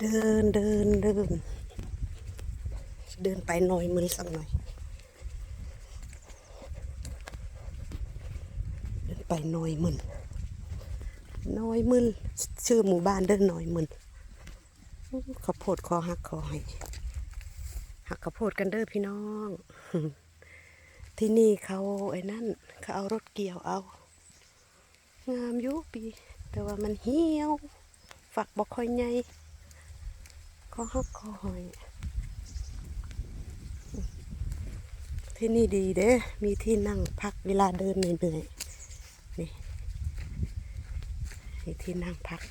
เดินเดินเดิน เดินไปหน่อยมือสักหน่อย เดินไปหน่อยมึนหน่อยมึนชื่อหมู่บ้านเดินหน่อยมึนข้าวโพดคอหักคอให้หักข้าวโพดกันเด้อพี่น้อง ที่นี่เขาไอ้นั่นเขาเอารถเกี่ยวเอา งามยุปี แต่ว่ามันเหี่ยวฝักบอกค่อยใหญ่ ก็ฮักคอหอย ที่นี่ดีเด้ มีที่นั่งพักเวลาเดินเหนื่อยๆ นี่มีที่นั่งพัก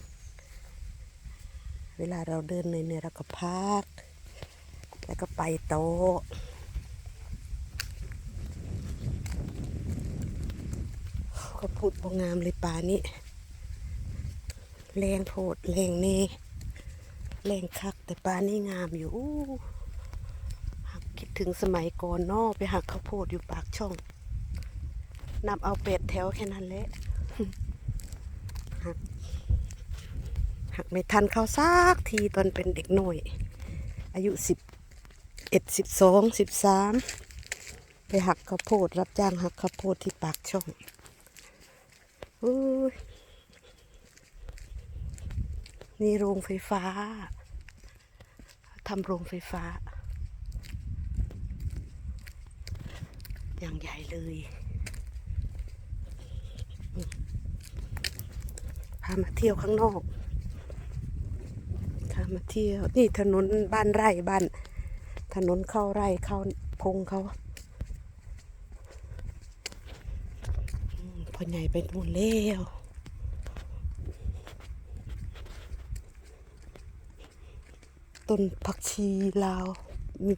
เวลาเราเดินเหนื่อยๆเราก็พัก แล้วก็ไปโต๊ะเขาพูดบงามเลยป่านี้แรงโพดแรงเน่ แรงคักแต่ป่านี่งามอยู่หักคิดถึงสมัยก่อนนอไปหักข้าวโพดอยู่ปากช่องนับเอาเป็ดแถวแค่นั้นแหละหักหักไม่ทันเข้าซากทีตอนเป็นเด็กหน่อย อายุสิบเอ็ดสิบสองสิบสามไปหักข้าวโพด รับจ้างหักข้าวโพดที่ปากช่องอุ้ยนี่โรงไฟฟ้า ทำโรงไฟฟ้า อย่างใหญ่เลยพามาเที่ยวข้างนอกพามาเที่ยว นี่ถนนบ้านไร่บ้าน ถนนเข้าไร่เข้าพงเขาพ่อใหญ่ไปนู่นแล้ว ต้นผักชีลาว มี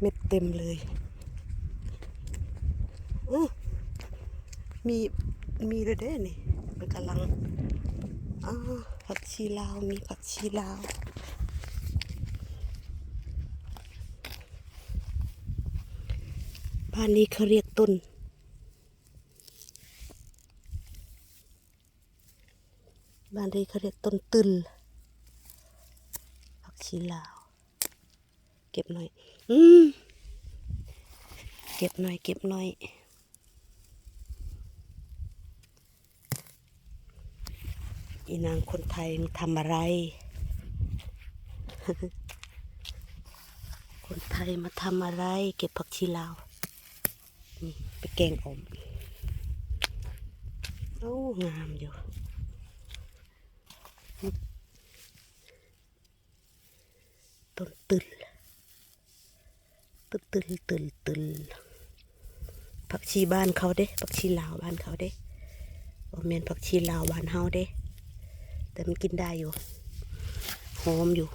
เม็ดเต็มเลยอมีมีเลยเด้นี่มันกำลังอ้าผักชีลาวมีผักชีลาวบ้านนี้เขาเรียกต้นบ้านนี้เขาเรียกต้นตึล ชีลาว เก็บหน่อย อืมเก็บหน่อย เก็บหน่อย อีนางคนไทยมึงทำอะไร คนไทยมาทำอะไร เก็บผักชีลาว นี่ ไปแกงอม โอ้ งามอยู่ ต้นตึลตึลตึลตึลตึลผักชีบ้านเขาเด้ผักชีลาวบ้านเขาเด้บ่แม่นผักชีลาวบ้านเฮาเด้แต่มันกินได้อยู่หอมอยู่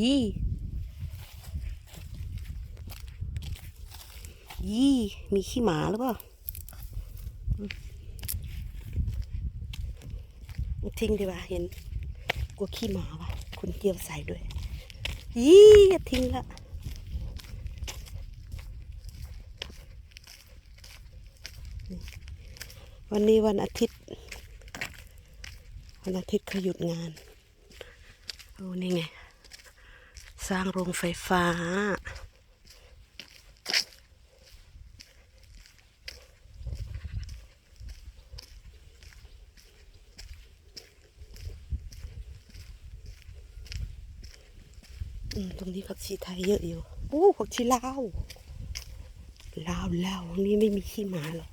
ยี่ยี่มีขี้หมาหรือเปล่า ทิ้งดีกว่าเห็นกลัวขี้หมาว่ะ คุณเกียวใส่ด้วย ยี่ทิ้งละวันนี้วันอาทิตย์ วันอาทิตย์เขาหยุดงาน โอ้นี่ไง สร้างโรงไฟฟ้า ตรงนี้ผักชีไทยเยอะอยู่โอ้ผักชีลาวลาวลาวนี้ไม่มีขี้หมาหรอก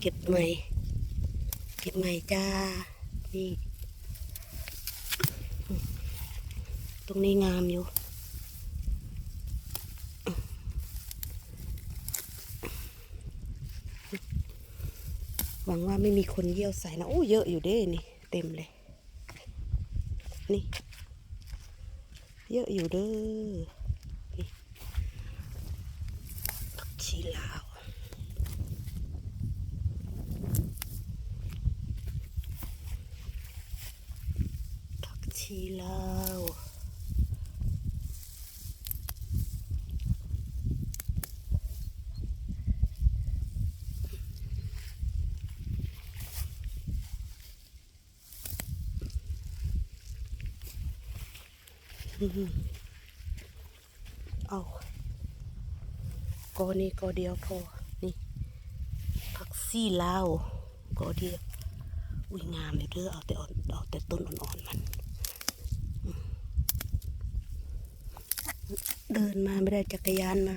เก็บใหม่ เก็บใหม่จ้า นี่ ตรงนี้งามอยู่หวังว่าไม่มีคนเยี่ยวใส่นะ โอ้เยอะอยู่เด้นี่ เต็มเลย นี่ เยอะอยู่เด้อผักชีลาวผักชีลาว อืม เอากอนี้กอเดียวพอ นี่ผักซี่ลาวกอเดียว อุ้ยงามเลยเด้อเอาแต่อ่อนเอาแต่ต้นอ่อนๆมัน เดินมาไม่ได้จักรยานมา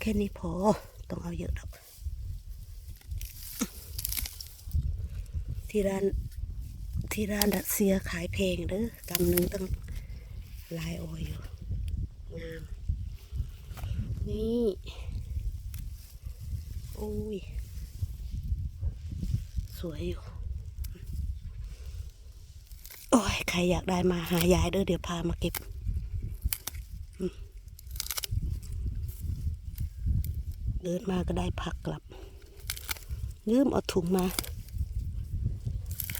แค่นี้พอ ต้องเอาเยอะดอก ที่ร้านที่ร้านดัดเซียขายเพลงเด้อกำหนึ่งตั้งลายโออยอยู่งาม นี่อุ้ย สวยอยู่ โอ้ย ใครอยากได้มาหายายเด้อเดี๋ยวพามาเก็บเดินมาก็ได้ผักกลับ ยืมเอาถุงมาเ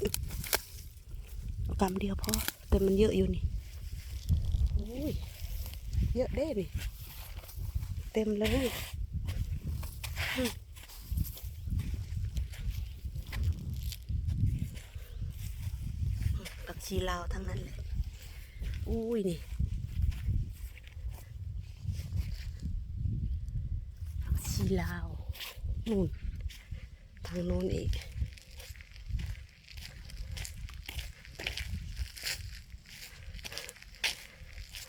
อา กำเดียวพอแต่มันเยอะอยู่นี่โอ้ยเยอะเด้นี่ เต็มเลยอืมผักชีลาวทั้งนั้นเลยอุ้ยนี่ชีลาวนู่นทางโน้นอีก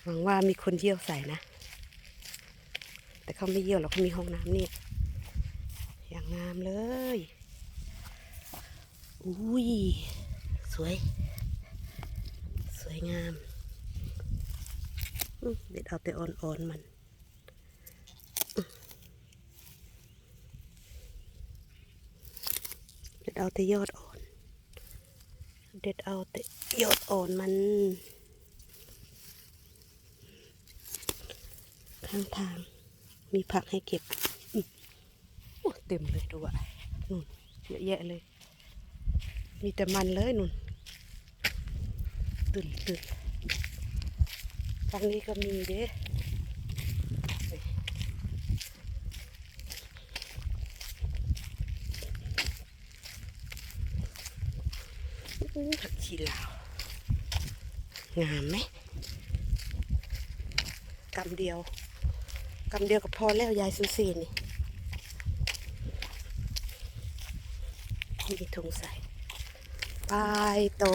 วังว่ามีคนเยี่ยวใส่นะ แต่เขาไม่เยี่ยวหรอกเขามีห้องน้ำนี่ อย่างงามเลย อุ้ย สวย สวยงามเด็ดเอาแต่อ่อนๆมันเด็ดเอาแต่ยอดอ่อน เด็ดเอาแต่ยอดอ่อนมัน ข้างทาง มีผักให้เก็บโอ้เต็มเลยดูอะนู่นเยอะแยะเลย มีแต่มันเลยนู่นตื่นตื่นฝั่งนี้ก็มีเด้ผักชีลาว งามไหมกำเดียว กำเดียวก็พอแล้วยายซูซีนี่มีถุงใส่ไปต่อ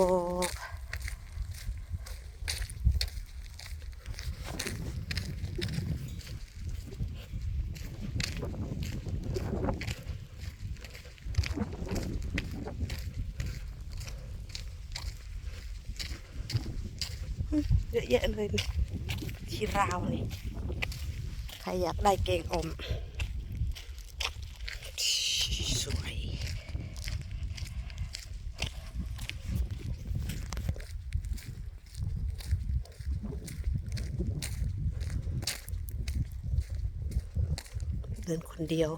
เยอะแยะเลยนี่ราวนี่ ใครอยากได้เกงอม สวย เดินคนเดียว